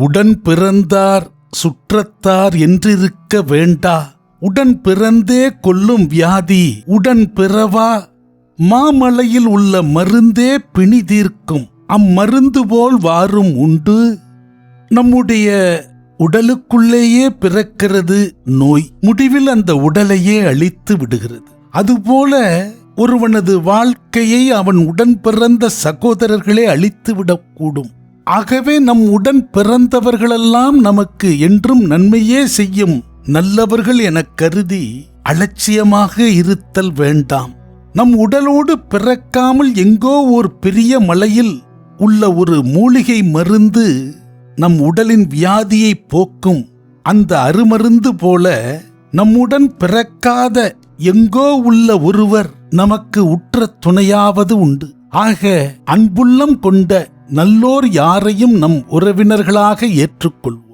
உடன் பிறந்தார் சுற்றத்தார் என்றிருக்க வேண்டா. உடன் பிறந்தே கொல்லும் வியாதி உடன் பிறவா மாமலையில் உள்ள மருந்தே பிணி தீர்க்கும். அம்மருந்து போல் வாரும் உண்டு. நம்முடைய உடலுக்குள்ளேயே பிறக்கிறது நோய். முடிவில் அந்த உடலையே அழித்து விடுகிறது. அதுபோல ஒருவனது வாழ்க்கையை அவன் உடன் பிறந்த சகோதரர்களே அழித்து விடக்கூடும். ஆகவே நம் உடன் பிறந்தவர்களெல்லாம் நமக்கு என்றும் நன்மையே செய்யும் நல்லவர்கள் எனக் கருதி அலட்சியமாக இருத்தல் வேண்டாம். நம் உடலோடு பிறக்காமல் எங்கோ ஒரு பெரிய மலையில் உள்ள ஒரு மூலிகை மருந்து நம் உடலின் வியாதியை போக்கும். அந்த அருமருந்து போல நம்முடன் பிறக்காத எங்கோ உள்ள ஒருவர் நமக்கு உற்ற துணையாவது உண்டு. ஆக அன்புள்ளம் கொண்ட நல்லோர் யாரையும் நம் உறவினர்களாக ஏற்றுக்கொள்வோம்.